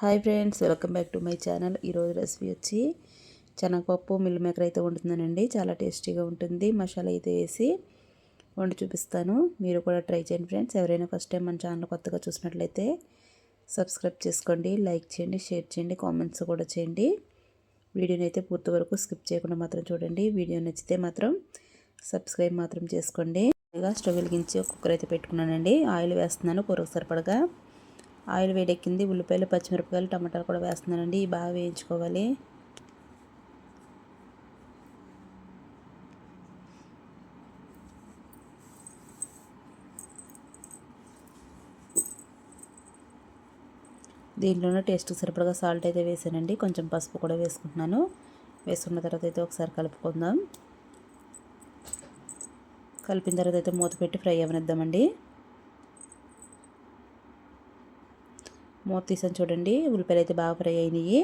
Hi friends welcome back to my channel. ఈరోజు recipe వచ్చి శనగపప్పు మిల్ మేకర్ అయితే వండుతున్నానండి. చాలా టేస్టీగా ఉంటుంది. మసాలా అయితే వేసి వండి చూపిస్తాను. మీరు కూడా ట్రై చేయండి ఫ్రెండ్స్. ఎవరైనా ఫస్ట్ టైం మన ఛానల్ కొత్తగా చూసినట్లయితే సబ్స్క్రైబ్ చేసుకోండి లైక్ చేయండి షేర్ చేయండి కామెంట్స్ కూడా చేయండి. వీడియోని అయితే పూర్తి వరకు స్కిప్ చేయకుండా మాత్రం చూడండి. వీడియో నచ్చితే మాత్రం సబ్స్క్రైబ్ మాత్రం చేసుకోండి. స్టవ్ వెలిగించి కుక్కర్ అయితే పెట్టుకున్నానండి. ఆయిల్ వేస్తున్నాను. కూరకు సరిపడగా ఆయిల్ వేడెక్కింది ఉల్లిపాయలు పచ్చిమిరపకాయలు టమాటాలు కూడా వేస్తున్నానండి. బాగా వేయించుకోవాలి. దీంట్లోనే టేస్ట్ సరిపడగా సాల్ట్ అయితే వేసానండి. కొంచెం పసుపు కూడా వేసుకుంటున్నాను. వేసుకున్న తర్వాత అయితే ఒకసారి కలుపుకుందాం. కలిపిన తర్వాత అయితే మూత పెట్టి ఫ్రై అవనిద్దామండి. మూత తీసాను చూడండి. ఉల్లిపాయలు అయితే బాగా ఫ్రై అయినాయి.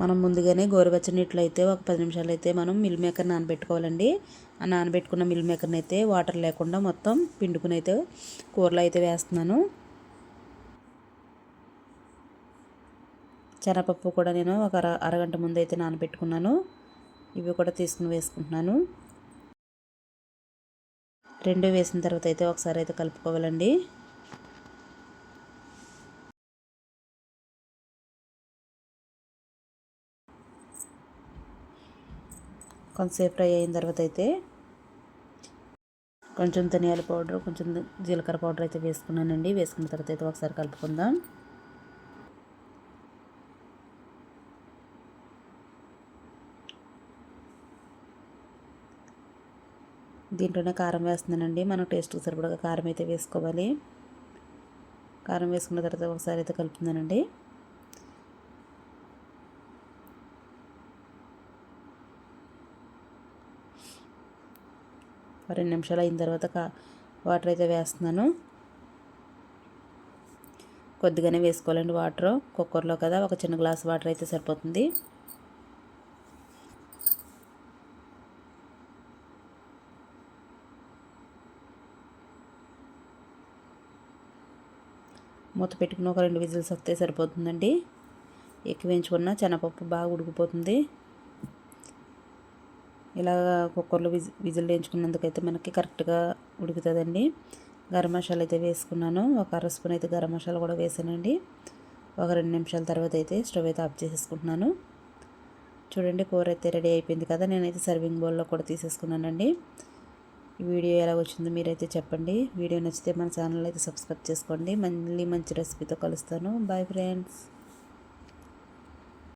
మనం ముందుగానే గోరువెచ్చని నీటిలో అయితే ఒక పది నిమిషాలు అయితే మనం మిల్ మేకర్ నానబెట్టుకోవాలండి. ఆ నానబెట్టుకున్న మిల్ మేకర్ని అయితే వాటర్ లేకుండా మొత్తం పిండుకుని అయితే కూరలో అయితే వేస్తున్నాను. శనగపప్పు కూడా నేను ఒక అర అరగంట ముందు అయితే నానబెట్టుకున్నాను. ఇవి కూడా తీసుకుని వేసుకుంటున్నాను. రెండు వేసిన తర్వాత అయితే ఒకసారి అయితే కలుపుకోవాలండి. కొంతసేపు ఫ్రై అయిన తర్వాత అయితే కొంచెం ధనియాల పౌడర్ కొంచెం జీలకర్ర పౌడర్ అయితే వేసుకున్నానండి. వేసుకున్న తర్వాత అయితే ఒకసారి కలుపుకుందాం. దీంట్లోనే కారం వేస్తున్నానండి. మనం టేస్ట్కి సరిపడగా కారం అయితే వేసుకోవాలి. కారం వేసుకున్న తర్వాత ఒకసారి అయితే కలుపుతున్నానండి. రెండు నిమిషాలు అయిన తర్వాత వాటర్ అయితే వేస్తున్నాను. కొద్దిగానే వేసుకోవాలండి వాటర్. కుక్కర్లో కదా ఒక చిన్న గ్లాస్ వాటర్ అయితే సరిపోతుంది. మూత పెట్టుకుని ఒక రెండు విజిల్స్ వస్తే సరిపోతుందండి. ఎక్కువ వేయించుకున్న శనగపప్పు బాగా ఉడికిపోతుంది. ఇలా కుక్కర్లో విజి విజిల్ వేయించుకున్నందుకైతే మనకి కరెక్ట్గా ఉడుకుతుందండి. గరం మసాలా అయితే వేసుకున్నాను. ఒక అర స్పూన్ అయితే గరం మసాలా కూడా వేసానండి. ఒక రెండు నిమిషాల తర్వాత అయితే స్టవ్ అయితే ఆఫ్ చేసేసుకుంటున్నాను. చూడండి కూర అయితే రెడీ అయిపోయింది కదా. నేనైతే సర్వింగ్ బౌల్లో కూడా తీసేసుకున్నానండి. ఈ వీడియో ఎలా వచ్చిందో మీరైతే చెప్పండి. వీడియో నచ్చితే మన ఛానల్ అయితే సబ్స్క్రైబ్ చేసుకోండి. మళ్ళీ మంచి రెసిపీతో కలుస్తాను. Bye friends